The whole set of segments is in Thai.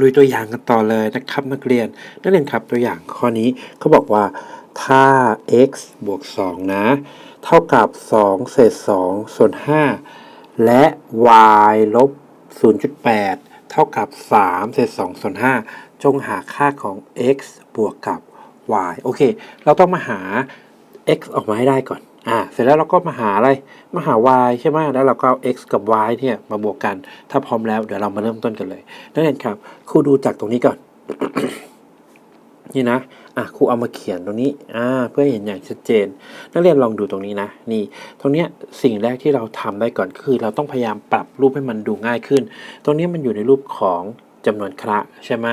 ลุยตัวอย่างกันต่อเลยนะครับนักเรียน นักเรียนครับตัวอย่างข้อนี้เขาบอกว่าถ้า x บวก 2 นะ เท่ากับ 2 เศษ 2 ส่วน 5 และ y ลบ 0.8 เท่ากับ 3 เศษ 2 ส่วน 5 จงหาค่าของ x บวกกับ y โอเค เราต้องมาหา x ออกมาให้ได้ก่อน อ่าเสร็จแล้วเราก็มาหาอะไรมาหา y ใช่ไหมแล้วเราก็เอา x กับ y เนี่ยมาบวกกัน ถ้าพร้อมแล้วเดี๋ยวเรามาเริ่มต้นกันเลยนักเรียนครับครูดูจากตรงนี้ก่อน นี่นะอะครูเอามาเขียนตรงนี้อ่าเพื่อเห็นอย่างชัดเจน นักเรียนลองดูตรงนี้นะ นี่ ตรงเนี้ยสิ่งแรกที่เราทำได้ก่อนคือ เราต้องพยายามปรับรูปให้มันดูง่ายขึ้น ตรงนี้มันอยู่ในรูปของ จำนวนคระใช่ไหม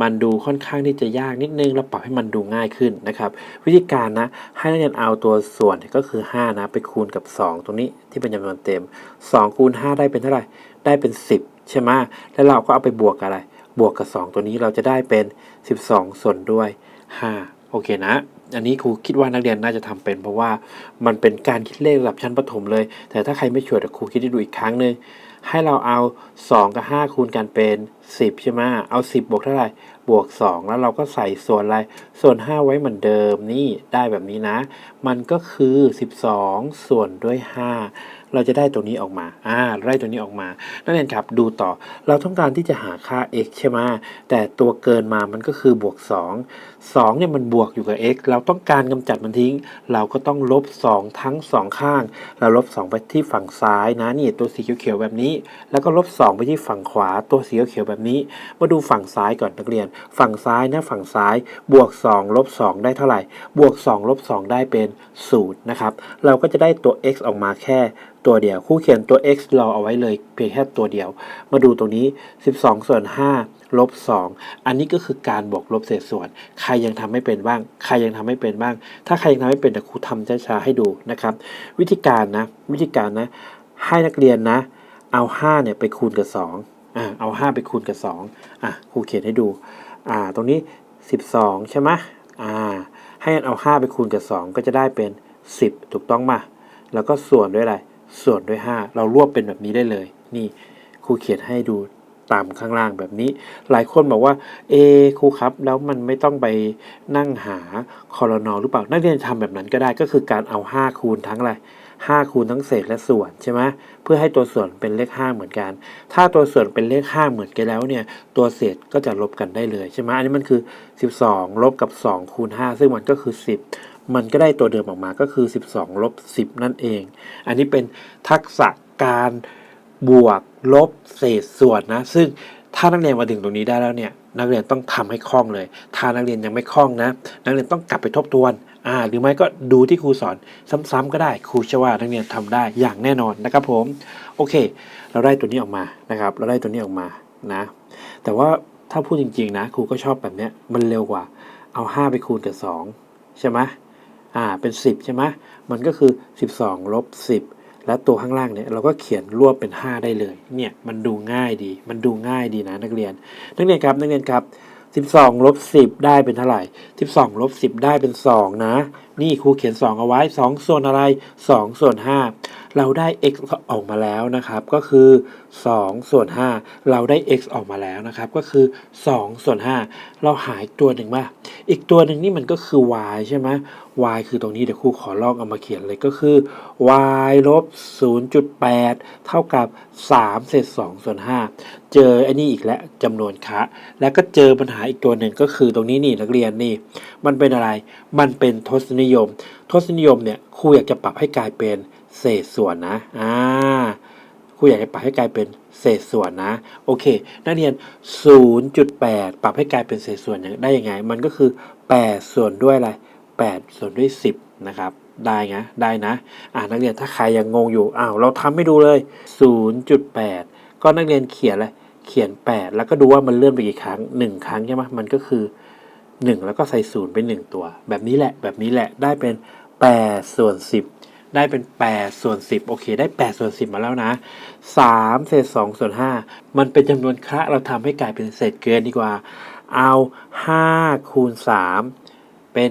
มันดูค่อนข้างที่จะยากนิดนึงเราปรับให้มันดูง่ายขึ้นนะครับ วิธีการนะให้นักเรียนเอาตัวส่วนก็คือ 5 นะไปคูณกับ 2 ตรงนี้ที่เป็นจำนวนเต็ม 2 คูณ 5 ได้เป็นเท่าไหร่ได้เป็น 10 ใช่ไหมแล้วเราก็เอาไปบวกกับอะไร บวกกับ 2 ตัวนี้เราจะได้เป็น 12 ส่วนด้วย 5 โอเคนะอันนี้ครูคิดว่านักเรียนน่าจะทำเป็น เพราะว่ามันเป็นการคิดเลขระดับชั้นประถมเลย แต่ถ้าใครไม่ช่วยเดี๋ยวครูคิดให้ดูอีกครั้งหนึ่ง ให้เราเอา 2 กับ 5 คูณกันเป็น 10 ใช่ไหมเอา 10 บวกเท่าไหร่ บวก 2 แล้วเราก็ใส่ส่วนอะไร ส่วน 5 ไว้เหมือนเดิมนี่ได้แบบนี้นะ มันก็คือ 12 ส่วนด้วย 5 เราจะได้ตัวนี้ออกมาอ่าเราได้ตัวนี้ออกมา นักเรียนครับ ดูต่อ เราต้องการที่จะหาค่า x ใช่ไหมแต่ตัวเกินมามันก็คือบวก 2 2เนี่ยมันบวกอยู่กับ x เราต้องการกำจัดมันทิ้ง เราก็ต้องลบ 2 ทั้ง 2 ข้าง เราลบ 2 ไปที่ฝั่งซ้ายนะนี่ตัวสีเขียวๆแบบนี้ แล้วก็ลบ 2 ไปที่ฝั่งขวา ตัวสีเขียวๆแบบนี้ มาดูฝั่งซ้ายก่อนนักเรียน ฝั่งซ้ายนะฝั่งซ้าย บวก 2 ลบ 2 ได้เท่าไหร่ บวก 2 ลบ 2 ได้เป็น0นะครับ เราก็จะได้ตัว x ออกมาแค่ตัวเดียว คู่เขียนตัว x รอเอาไว้เลยเพียงแค่ตัวเดียว มาดูตรงนี้ 12 ส่วน 5 ลบ 2 อันนี้ก็คือการบวกลบเศษส่วน ใครยังทำไม่เป็นบ้าง ใครยังทำไม่เป็นบ้าง ถ้าใครยังทำไม่เป็นเดี๋ยวครูทำช้าๆให้ดูนะครับ วิธีการนะ วิธีการนะ ให้นักเรียนนะ เอา 5 เนี่ยไปคูณกับ 2อ่าเอา 5 ไปคูณกับ 2อะครูเขียนให้ดู อ่า ตรงนี้ 12 ใช่ไหมอ่า ให้เอา 5 ไปคูณกับ 2 ก็จะได้เป็น 10 ถูกต้องมาแล้วก็ส่วนด้วยอะไร ส่วนด้วย 5 เรารวบเป็นแบบนี้ได้เลย นี่ครูเขียนให้ดูตามข้างล่างแบบนี้ หลายคนบอกว่า เอครูครับ แล้วมันไม่ต้องไปนั่งหาคอรนอหรือเปล่า นักเรียนทำแบบนั้นก็ได้ก็คือการเอา 5 คูณทั้งอะไร5คูณทั้งเศษและส่วนใช่ไหมเพื่อให้ตัวส่วนเป็นเลข 5 เหมือนกัน ถ้าตัวส่วนเป็นเลข 5 เหมือนกันแล้วเนี่ยตัวเศษก็จะลบกันได้เลยใช่ไหมอันนี้มันคือ 12 ลบกับ 2 คูณ 5 ซึ่งมันก็คือ 10 มันก็ได้ตัวเดิมออกมาก็คือ 12ลบ10 นั่นเอง อันนี้เป็นทักษะการบวกลบเศษส่วนนะ ซึ่งถ้านักเรียนมาถึงตรงนี้ได้แล้วเนี่ยนักเรียนต้องทำให้คล่องเลย ถ้านักเรียนยังไม่คล่องนะ นักเรียนต้องกลับไปทบทวนอ่าหรือไม่ก็ดูที่ครูสอนซ้ำๆก็ได้ครูเชื่อว่านักเรียนทำได้อย่างแน่นอนนะครับผมโอเค เราได้ตัวนี้ออกมานะครับ เราได้ตัวนี้ออกมานะ แต่ว่าถ้าพูดจริง ๆ นะ ครูก็ชอบแบบเนี้ยมันเร็วกว่า เอา 5 ไปคูณกับ 2 ใช่ไหม อ่าเป็น 10 ใช่ไหมมันก็คือ 12ลบ10 แล้วตัวข้างล่างเนี่ยเราก็เขียนรวบเป็น 5 ได้เลยเนี่ยมันดูง่ายดี มันดูง่ายดีนะนักเรียน นักเรียนครับนักเรียนครับ12ลบ10 ได้เป็นเท่าไหร่ 12ลบ10 ได้เป็น 2 นะ นี่ครูเขียน 2 เอาไว้ 2 ส่วนอะไร 2 ส่วน 5 เราได้ x ออกมาแล้วนะครับ ก็คือ 2 ส่วน 5 เราได้ x ออกมาแล้วนะครับ ก็คือ 2 ส่วน 5 เราหายตัวหนึ่งมาอีกตัวหนึ่งนี่มันก็คือ y ใช่ไหม y คือตรงนี้เดี๋ยวครูขอลอกเอามาเขียนเลยก็คือ y ลบ 0.8 เท่ากับ 3 เศษ 2 ส่วน 5 เจอไอ้นี่อีกแล้วจำนวนคะแล้วก็เจอปัญหาอีกตัวหนึ่งก็คือตรงนี้นี่นักเรียนนี่ มันเป็นอะไร มันเป็นทศนิยม ทศนิยมเนี่ยครูอยากจะปรับให้กลายเป็นเศษส่วนนะอ่าครูอยากจะปรับให้กลายเป็นเศษส่วนนะ โอเค นักเรียน 0.8 ปรับให้กลายเป็นเศษส่วนได้ยังไง มันก็คือ 8 ส่วนด้วยอะไร 8ส่วนด้วย 10 นะครับ ได้นะได้นะอ่านักเรียนถ้าใครยังงงอยู่อ้าวเราทำให้ดูเลย 0.8 ก็นักเรียนเขียนอะไรเขียน 8 แล้วก็ดูว่ามันเลื่อนไปกี่ครั้ง 1 ครั้งใช่ไหมมันก็คือ 1 แล้วก็ใส่ศูนย์เป็น1ตัว แบบนี้แหละแบบนี้แหละได้เป็น8ส่วน10 ได้เป็น 8 ส่วน 10 โอเค ได้ 8 ส่วน 10 มาแล้วนะ 3 เศษ 2 ส่วน 5 มันเป็นจำนวนคระเราทำให้กลายเป็นเศษเกินดีกว่า เอา 5 คูณ 3 เป็น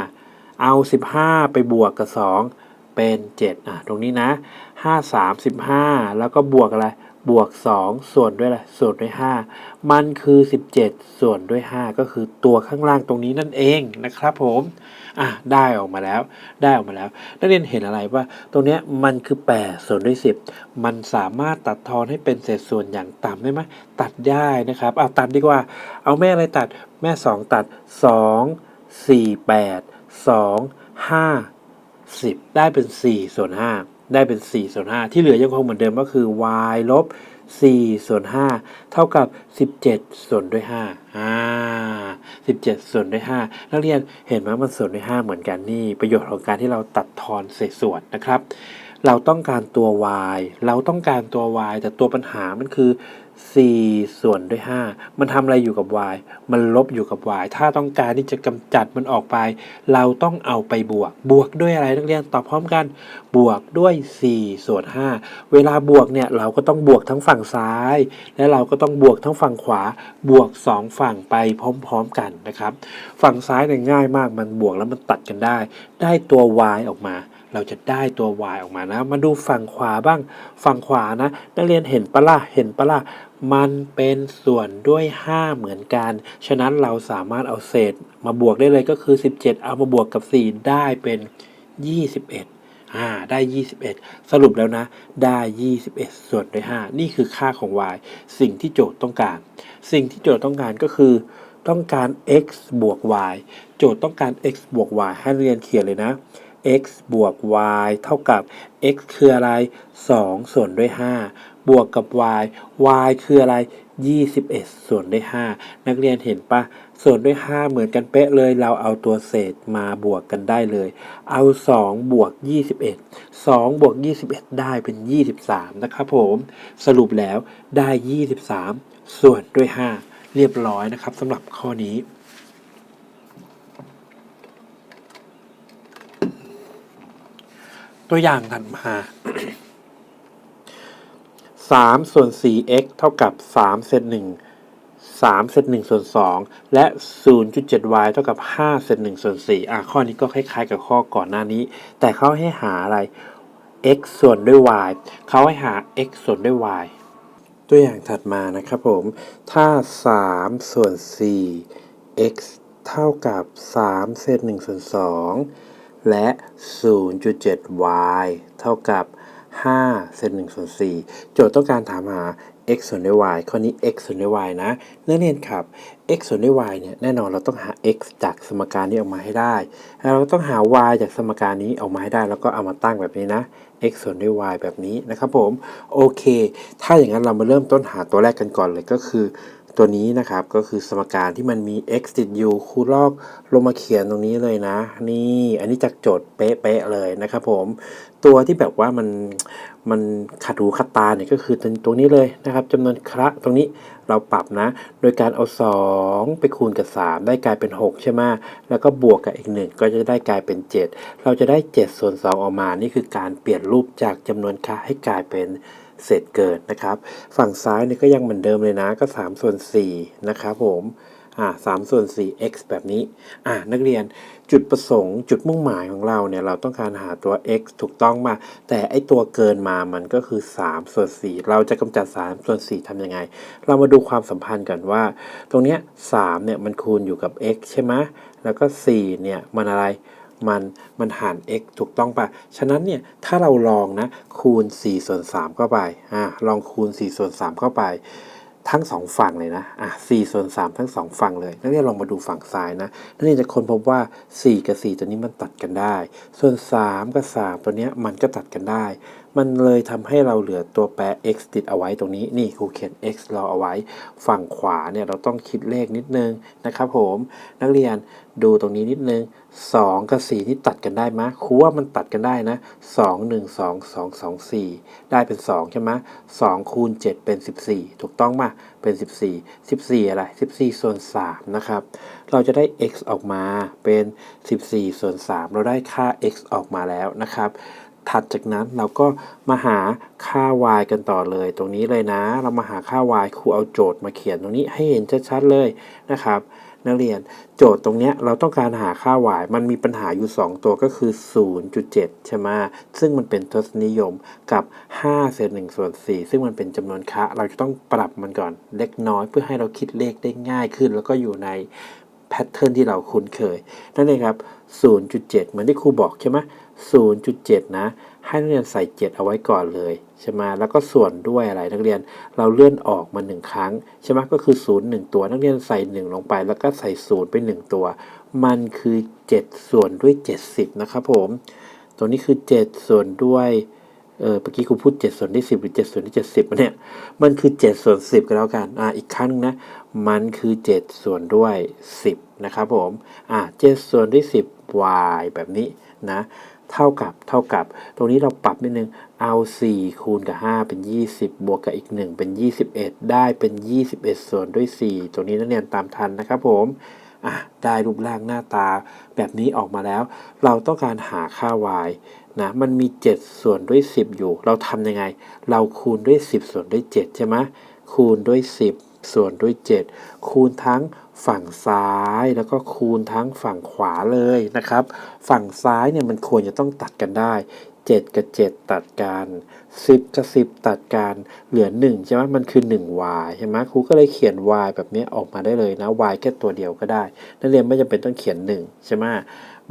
15 เอา 15 ไปบวกกับ 2 เป็น 7 อะ ตรงนี้นะ 5 3 15 แล้วก็บวกอะไร บวก 2 ส่วนด้วยอะไร ส่วนด้วย 5 มันคือ 17 ส่วนด้วย 5 ก็คือตัวข้างล่างตรงนี้นั่นเองนะครับผม อะ ได้ออกมาแล้ว ได้ออกมาแล้ว นักเรียนเห็นอะไรว่า ตรงเนี้ยมันคือ 8 ส่วนด้วย 10 มันสามารถตัดทอนให้เป็นเศษส่วนอย่างต่ำได้ไหม ตัดได้นะครับ เอาตัดดีกว่า เอาแม่อะไรตัด แม่ 2 ตัด 2 4 8 2 5 10 ได้เป็น 4 ส่วน 5 ได้เป็น 4 ส่วน 5 ที่เหลือยังคงเหมือนเดิมก็คือ y ลบ 4 ส่วน 5 เท่ากับ 17 ส่วนด้วย5อ่า17 ส่วนด้วย 5 นักเรียนเห็นไหมมันส่วนด้วย 5 เหมือนกันนี่ ประโยชน์ของการที่เราตัดทอนเศษส่วนนะครับ เราต้องการตัว y เราต้องการตัว y แต่ตัวปัญหามันคือ 4 ส่วนด้วย 5 มันทำอะไรอยู่กับ y มันลบอยู่กับ y ถ้าต้องการที่จะกำจัดมันออกไป เราต้องเอาไปบวก บวกด้วยอะไรนักเรียนตอบพร้อมกัน บวกด้วย 4 ส่วน 5 เวลาบวกเนี่ยเราก็ต้องบวกทั้งฝั่งซ้าย และเราก็ต้องบวกทั้งฝั่งขวา บวก 2 ฝั่งไปพร้อมๆกันนะครับ ฝั่งซ้ายเนี่ยง่ายมาก มันบวกแล้วมันตัดกันได้ ได้ตัว y ออกมาเราจะได้ตัว y ออกมานะ มาดูฝั่งขวาบ้าง ฝั่งขวานะ นักเรียนเห็นปะล่ะ เห็นปะล่ะ มันเป็นส่วนด้วย 5 เหมือนกัน ฉะนั้นเราสามารถเอาเศษมาบวกได้เลยก็คือ 17 เอามาบวกกับ 4 ได้เป็น 21อ่าได้ 21 สรุปแล้วนะ ได้ 21 ส่วนด้วย 5 นี่คือค่าของ y สิ่งที่โจทย์ต้องการ สิ่งที่โจทย์ต้องการก็คือ ต้องการ x บวก y โจทย์ต้องการ x บวก y ให้เรียนเขียนเลยนะ x บวก y เท่ากับ x คืออะไร 2 ส่วนด้วย 5 บวกกับ y y คืออะไร 21 ส่วนด้วย 5 นักเรียนเห็นปะส่วนด้วย 5 เหมือนกันเป๊ะเลย เราเอาตัวเศษมาบวกกันได้เลย เอา 2 บวก 21 2 บวก 21 ได้เป็น 23 นะครับผม สรุปแล้วได้ 23 ส่วนด้วย 5 เรียบร้อยนะครับสำหรับข้อนี้ตัวอย่างถัดมา 3 ส่วน 4x เท่ากับ 3เศษ1 3เศษ1ส่วน 2 และ 0.7y เท่ากับ 5เศษ1ส่วน4อะข้อนี้ก็คล้ายๆกับข้อก่อนหน้านี้ แต่เขาให้หาอะไร x ส่วนด้วย y เขาให้หา x ส่วนด้วย y ตัวอย่างถัดมานะครับผม ถ้า 3 ส่วน 4 x เท่ากับ 3 เศษ1ส่วน2และ 0.7y เท่ากับ 5เศษ1ส่วน4โจทย์ต้องการถามหา x ส่วนด้วย y ข้อนี้ x ส่วนด้วย y นะนักเรียนครับ x ส่วนด้วย y เนี่ยแน่นอนเราต้องหา x จากสมการนี้ออกมาให้ได้ แล้วเราต้องหา y จากสมการนี้ออกมาให้ได้ แล้วก็เอามาตั้งแบบนี้นะ x ส่วนด้วย y แบบนี้นะครับผม โอเค ถ้าอย่างนั้นเรามาเริ่มต้นหาตัวแรกกันก่อนเลยก็คือ ตัวนี้นะครับก็คือสมการที่มันมี x ติดอยู่ครูลอกลงมาเขียนตรงนี้เลยนะ นี่อันนี้จากโจทย์เป๊ะๆเลยนะครับผม ตัวที่แบบว่ามันมันขัดหูขัดตาเนี่ยก็คือตรงนี้เลยนะครับจำนวนคระตรงนี้เราปรับนะ โดยการเอา 2 ไปคูณกับ 3 ได้กลายเป็น 6 ใช่ไหมแล้วก็บวกกับอีก 1 ก็จะได้กลายเป็น 7 เราจะได้7ส่วน2ออกมานี่คือการเปลี่ยนรูปจากจำนวนคระให้กลายเป็น เศษเกิดนะครับ ฝั่งซ้ายเนี่ยก็ยังเหมือนเดิมเลยนะก็ 3 ส่วน4นะครับผมอ่า3ส่วน 4 x แบบนี้อ่านักเรียนจุดประสงค์ จุดมุ่งหมายของเราเนี่ยเราต้องการหาตัว x ถูกต้องมา แต่ไอตัวเกินมามันก็คือ 3 ส่วน 4 เราจะกำจัด 3 ส่วน 4ทำยังไง เรามาดูความสัมพันธ์กันว่า ตรงเนี้ย3เนี่ยมันคูณอยู่กับ x ใช่ไหมแล้วก็ 4 เนี่ยมันอะไร มันมันหาร x ถูกต้องปะฉะนั้นเนี่ยถ้าเราลองนะคูณ4ส่วน3เข้าไปอ่าลองคูณ4ส่วน3เข้าไปทั้งสองฝั่งเลยนะ อะ4ส่วน3ทั้งสองฝั่งเลย นักเรียนลองมาดูฝั่งซ้ายนะ นักเรียนจะค้นพบว่า 4 กับ 4 ตัวนี้มันตัดกันได้ ส่วน 3 กับ 3 ตัวเนี้ยมันก็ตัดกันได้ มันเลยทำให้เราเหลือตัวแปร x ติดเอาไว้ตรงนี้ นี่ครูเขียน x รอเอาไว้ ฝั่งขวาเนี่ยเราต้องคิดเลขนิดนึงนะครับผม นักเรียนดูตรงนี้นิดนึง 2 กับ 4 นี่ตัดกันได้ไหมครูว่ามันตัดกันได้นะ 2 1 2 2 2 4 ได้เป็น 2 ใช่ไหม2คูณ 7 เป็น 14 ถูกต้องมาเป็น 14 14 อะไร 14 ส่วน 3 นะครับ เราจะได้ x ออกมาเป็น 14 ส่วน 3 เราได้ค่า x ออกมาแล้วนะครับ ถัดจากนั้นเราก็มาหาค่า y กันต่อเลย ตรงนี้เลยนะ เรามาหาค่า y ครูเอาโจทย์มาเขียนตรงนี้ให้เห็นชัดๆเลยนะครับนักเรียนโจทย์ตรงนี้เราต้องการหาค่า y มันมีปัญหาอยู่ 2 ตัวก็คือ 0.7 ใช่ไหมซึ่งมันเป็นทศนิยมกับ5เศษ1ส่วน4ซึ่งมันเป็นจำนวนคะเราจะต้องปรับมันก่อนเล็กน้อยเพื่อให้เราคิดเลขได้ง่ายขึ้น แล้วก็อยู่ในแพทเทิร์นที่เราคุ้นเคยนั่นเองครับ 0.7 เหมือนที่ครูบอกใช่ไหม0.7 นะ ให้นักเรียนใส่ 7 เอาไว้ก่อนเลยใช่ไหมแล้วก็ส่วนด้วยอะไรนักเรียนเราเลื่อนออกมา 1 ครั้งใช่ไหมก็คือ 0 1 ตัวนักเรียนใส่ 1 ลงไป แล้วก็ใส่ 0 ไป 1 ตัว มันคือ 7 ส่วนด้วย 70 นะครับผม ตัวนี้คือ 7 ส่วนด้วยเออเมื่อกี้ครูพูด7ส่วนที่10หรือ7ส่วนที่70เนี่ย มันคือ7ส่วน10กันแล้วกัน อ่า อีกครั้งหนึงนะ มันคือ 7 ส่วนด้วย 10 นะครับผม อ่า7ส่วนด้วย 10 y แบบนี้นะ เท่ากับเท่ากับ ตรงนี้เราปรับนิดนึง เอา 4 คูณกับ 5 เป็น 20 บวกกับอีก 1 เป็น 21 ได้เป็น 21 ส่วนด้วย 4 ตัวนี้นักเรียนตามทันนะครับผมอะได้รูปร่างหน้าตาแบบนี้ออกมาแล้ว เราต้องการหาค่า y นะมันมี 7 ส่วนด้วย 10 อยู่ เราทำยังไง เราคูณด้วย 10 ส่วนด้วย 7 ใช่ไหมคูณด้วย 10 ส่วนด้วย 7 คูณทั้งฝั่งซ้ายแล้วก็คูณทั้งฝั่งขวาเลยนะครับ ฝั่งซ้ายเนี่ยมันควรจะต้องตัดกันได้ 7 กับ 7 ตัดกัน 10 กับ 10 ตัดกัน เหลือ 1 ใช่ไหมมันคือ 1y ใช่ไหมครูก็เลยเขียน y แบบนี้ออกมาได้เลยนะ y แค่ตัวเดียวก็ได้ นักเรียนไม่จำเป็นต้องเขียน 1 ใช่ไหม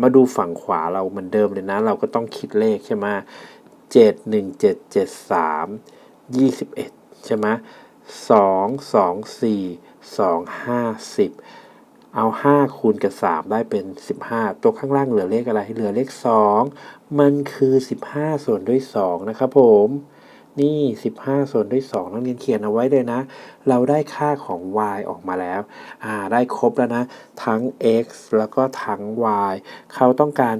มาดูฝั่งขวาเราเหมือนเดิมเลยนะ เราก็ต้องคิดเลขใช่ไหม7 1 7 7 3 21 ใช่ไหม 2 2 4 2 5 10เอา 5 คูณกับ 3 ได้เป็น 15 ตัวข้างล่างเหลือเลขอะไร เหลือเลข 2 มันคือ 15 ส่วนด้วย 2 นะครับผม นี่ 15 ส่วนด้วย 2 นักเรียนเขียนเอาไว้เลยนะ เราได้ค่าของ y ออกมาแล้ว อ่า ได้ครบแล้วนะ ทั้ง x แล้วก็ทั้ง y เขาต้องการ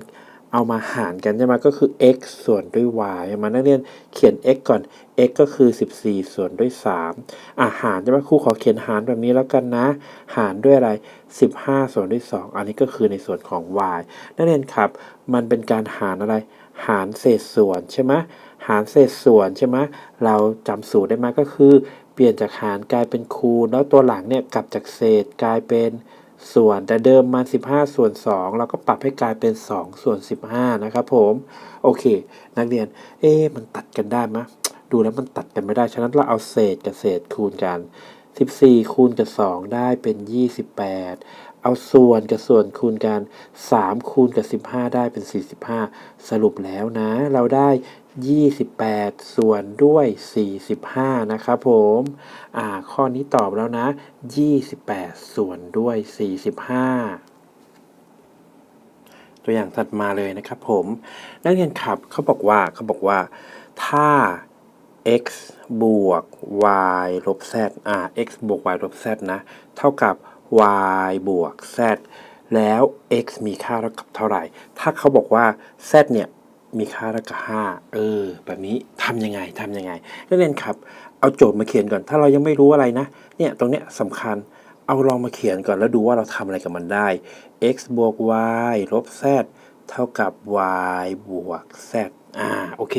เอามาหารกันใช่ไหมก็คือ x ส่วนด้วย y ใช่ไหมนักเรียนเขียน x ก่อน x ก็คือ 14 ส่วนด้วย 3อ่าหารใช่ไหมครูขอเขียนหารแบบนี้แล้วกันนะ หารด้วยอะไร 15 ส่วนด้วย 2 อันนี้ก็คือในส่วนของ y นักเรียนครับ มันเป็นการหารอะไร หารเศษส่วนใช่ไหมหารเศษส่วนใช่ไหมเราจำสูตรได้ไหมก็คือ เปลี่ยนจากหารกลายเป็นคูณแล้วตัวหลังเนี่ยกลับจากเศษกลายเป็น ส่วนแต่เดิมมา15 ส่วน 2 เราก็ปรับให้กลายเป็น 2 ส่วน 15 นะครับผม โอเค นักเรียน เอ๊มันตัดกันได้ไหมดูแล้วมันตัดกันไม่ได้ ฉะนั้นเราเอาเศษกับเศษคูณกัน 14 คูณกับ 2 ได้เป็น 28 เอาส่วนกับส่วนคูณกัน 3 คูณกับ 15 ได้เป็น 45 สรุปแล้วนะ เราได้ 28 ส่วนด้วย 45 นะครับผมอ่าข้อนี้ตอบแล้วนะ 28 ส่วนด้วย 45 ตัวอย่างถัดมาเลยนะครับผม นักเรียนครับเขาบอกว่าเขาบอกว่า ถ้า x บวก y ลบ z อ่า x บวก y ลบ z นะ เท่ากับ y บวก z แล้ว x มีค่าเท่ากับเท่าไหร่ ถ้าเขาบอกว่า z เนี่ย มีค่าเท่ากับ5เออ แบบนี้ทำยังไงทำยังไงนักเรียนครับ เอาโจทย์มาเขียนก่อน ถ้าเรายังไม่รู้อะไรนะ เนี่ยตรงเนี้ยสำคัญ เอาลองมาเขียนก่อนแล้วดูว่าเราทำอะไรกับมันได้ x บวก y ลบ z เท่ากับ y บวก z อ่าโอเค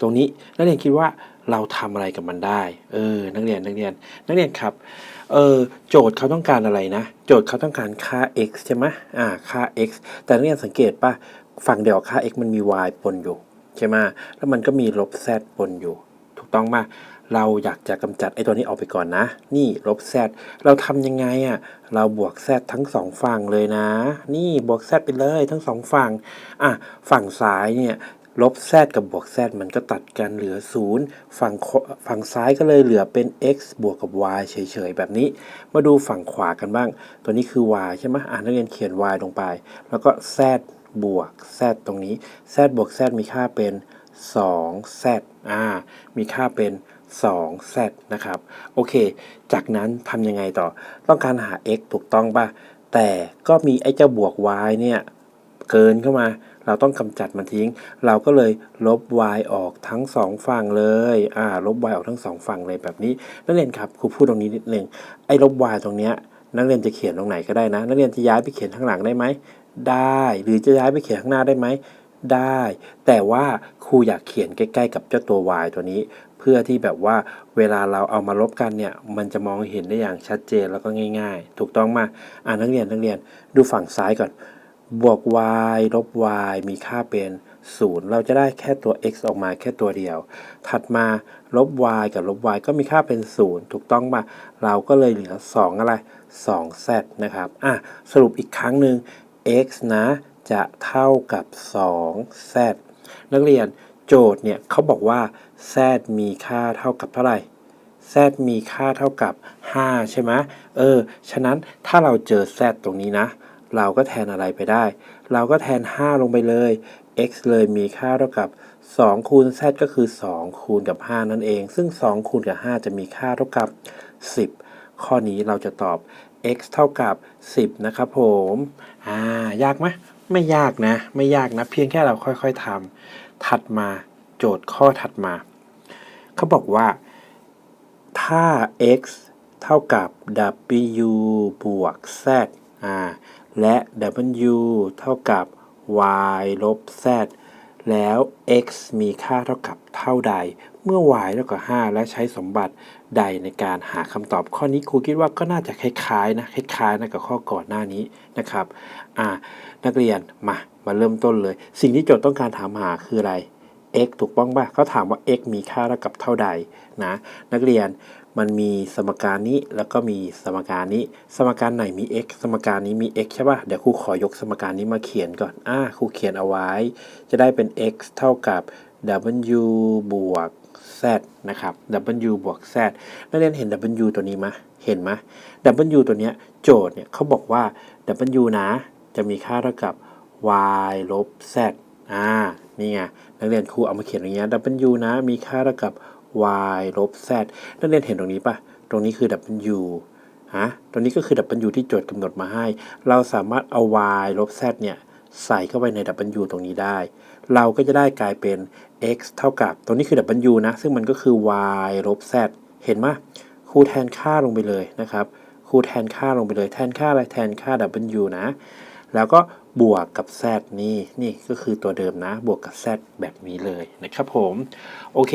ตรงนี้นักเรียนคิดว่าเราทำอะไรกับมันได้ เออ นักเรียน นักเรียน นักเรียนครับ เออ โจทย์เขาต้องการอะไรนะ โจทย์เขาต้องการค่า x ใช่ไหมอ่า ค่า x แต่นักเรียนสังเกตปะ ฝั่งเดียวค่า x มันมี y ปนอยู่ ใช่ไหมแล้วมันก็มีลบ z ปนอยู่ ถูกต้องป่ะเราอยากจะกำจัดไอ้ตัวนี้ออกไปก่อนนะ นี่ลบ z เราทำยังไงอะ่ะ เราบวก z ทั้งสองฝั่งเลยนะ นี่บวก z ไปเลยทั้งสองฝั่ง อะ ฝั่งซ้ายเนี่ยลบ z กับบวก z มันก็ตัดกันเหลือ 0 ฝั่งฝั่งซ้ายก็เลยเหลือเป็น x บวกกับ y เฉยๆ แบบนี้ มาดูฝั่งขวากันบ้าง ตัวนี้คือ y ใช่ไหมอ่านักเรียนเขียน y ลงไป แล้วก็ z บวก z ตรงนี้ z บวก z มีค่าเป็น 2z อ่า มีค่าเป็น 2z นะครับ โอเค จากนั้นทำยังไงต่อ ต้องการหา x ถูกต้องป่ะ แต่ก็มีไอ้เจ้าบวก y เนี่ยเกินเข้ามา เราต้องกำจัดมันทิ้ง เราก็เลยลบ y ออกทั้งสองฝั่งเลย อ่า ลบ y ออกทั้งสองฝั่งเลยแบบนี้ นักเรียนครับ ครูพูดตรงนี้นิดนึง ไอ้ลบ y ตรงเนี้ยนักเรียนจะเขียนตรงไหนก็ได้นะ นักเรียนจะย้ายไปเขียนข้างหลังได้ไหม ได้ หรือจะย้ายไปเขียนข้างหน้าได้ไหมได้ แต่ว่าครูอยากเขียนใกล้ ๆ กับเจ้าตัว y ตัวนี้ เพื่อที่แบบว่าเวลาเราเอามาลบกันเนี่ย มันจะมองเห็นได้อย่างชัดเจนแล้วก็ง่าย ๆ ถูกต้องมาอ่านักเรียนนักเรียนดูฝั่งซ้ายก่อน บวก y ลบ y มีค่าเป็น0เราจะได้แค่ตัว x ออกมาแค่ตัวเดียว ถัดมาลบ y กับลบ y ก็มีค่าเป็น 0 ถูกต้องมาเราก็เลยเหลือ 2 อะไร 2z นะครับ อะ สรุปอีกครั้งหนึ่ง x นะ จะเท่ากับ 2z นักเรียนโจทย์เนี่ยเขาบอกว่า z มีค่าเท่ากับเท่าไหร่ z มีค่าเท่ากับ 5 ใช่ไหมเออ ฉะนั้นถ้าเราเจอ z ตรงนี้นะ เราก็แทนอะไรไปได้ เราก็แทน 5 ลงไปเลย x เลยมีค่าเท่ากับ 2 คูณ z ก็คือ 2 คูณกับ 5 นั่นเอง ซึ่ง 2 คูณกับ 5 จะมีค่าเท่ากับ 10 ข้อนี้เราจะตอบ x เท่ากับ 10 นะครับผมอ่ายากไหมไม่ยากนะ ไม่ยากนะ เพียงแค่เราค่อยๆทำถัดมาโจทย์ข้อถัดมา เขาบอกว่า ถ้า x เท่ากับ w บวก z อ่าและ w เท่ากับ y ลบ z แล้ว x มีค่าเท่ากับเท่าใด เมื่อ y เท่ากับ 5 และใช้สมบัติ ใดในการหาคำตอบข้อนี้ครูคิดว่าก็น่าจะคล้ายๆนะคล้ายๆนะกับข้อก่อนหน้านี้นะครับอ่านักเรียนมามาเริ่มต้นเลย สิ่งที่โจทย์ต้องการถามหาคืออะไร x ถูกต้องป่ะเขาถามว่า x มีค่าเท่ากับเท่าใดนะนักเรียนมันมีสมการนี้แล้วก็มีสมการนี้ สมการไหนมี x สมการนี้มี x ใช่ป่ะเดี๋ยวครูขอยกสมการนี้มาเขียนก่อนอ่าครูเขียนเอาไว้ จะได้เป็น x เท่ากับ w บวก z นะครับ w บวก z นักเรียนเห็น w ตัวนี้ไหมเห็นไหม w ตัวเนี้ยโจทย์เนี่ยเขาบอกว่า w นะ จะมีค่าเท่ากับ y ลบ z อ่า นี่ไง นักเรียนครูเอามาเขียนอย่างเงี้ย w นะ มีค่าเท่ากับ y ลบ z นักเรียนเห็นตรงนี้ปะตรงนี้คือ w ฮะ ตรงนี้ก็คือ w ที่โจทย์กำหนดมาให้ เราสามารถเอา y ลบ z เนี่ย ใส่เข้าไปใน w ตรงนี้ได้ เราก็จะได้กลายเป็น x เท่ากับ ตรงนี้คือ w นะ ซึ่งมันก็คือ y ลบ z เห็นไหมครูแทนค่าลงไปเลยนะครับครูแทนค่าลงไปเลย แทนค่าอะไร แทนค่า w นะ แล้วก็บวกกับ z นี่นี่ก็คือตัวเดิมนะ บวกกับ z แบบนี้เลยนะครับผม โอเค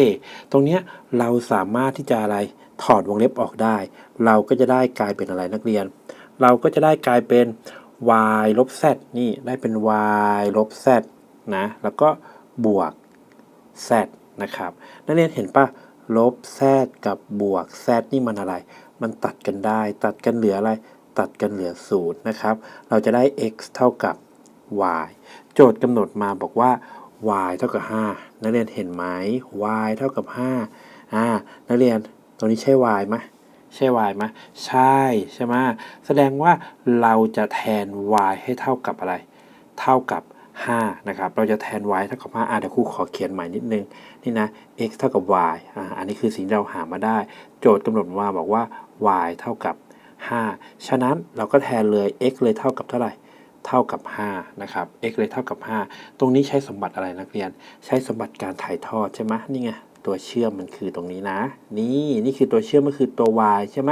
ตรงเนี้ยเราสามารถที่จะอะไร ถอดวงเล็บออกได้ เราก็จะได้กลายเป็นอะไรนักเรียน เราก็จะได้กลายเป็น y ลบ z นี่ได้เป็น y ลบ z นะ แล้วก็บวก z นะครับนักเรียนเห็นปะลบ z กับบวก z นี่มันอะไร มันตัดกันได้ ตัดกันเหลืออะไร ตัดกันเหลือ0นะครับ เราจะได้ x เท่ากับ y โจทย์กำหนดมาบอกว่า y เท่ากับ 5 นักเรียนเห็นไหม y เท่ากับ5อ่านักเรียนตรงนี้ใช่ y ไหม ใช่ y ไหมใช่ใช่ไหมแสดงว่าเราจะแทน y ให้เท่ากับอะไร เท่ากับ 5 นะครับ เราจะแทน y เท่ากับ5อ่าเดี๋ยวครูขอเขียนใหม่นิดนึง นี่นะ x เท่ากับ y อ่าอันนี้คือสิ่งที่เราหามาได้ โจทย์กำหนดมาบอกว่า y เท่ากับ 5 ฉะนั้นเราก็แทนเลย x เลยเท่ากับเท่าไหร่เท่ากับ 5 นะครับ x เลยเท่ากับ 5 ตรงนี้ใช้สมบัติอะไรนักเรียน ใช้สมบัติการถ่ายทอดใช่ไหมนี่ไง ตัวเชื่อมมันคือตรงนี้นะ นี่นี่คือตัวเชื่อมมันคือตัว y ใช่ไหม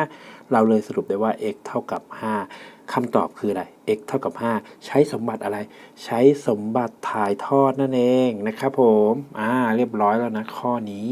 เราเลยสรุปได้ว่า x เท่ากับ 5คำตอบคืออะไร x เท่ากับ 5 ใช้สมบัติอะไร ใช้สมบัติถ่ายทอดนั่นเองนะครับผมอ่าเรียบร้อยแล้วนะข้อนี้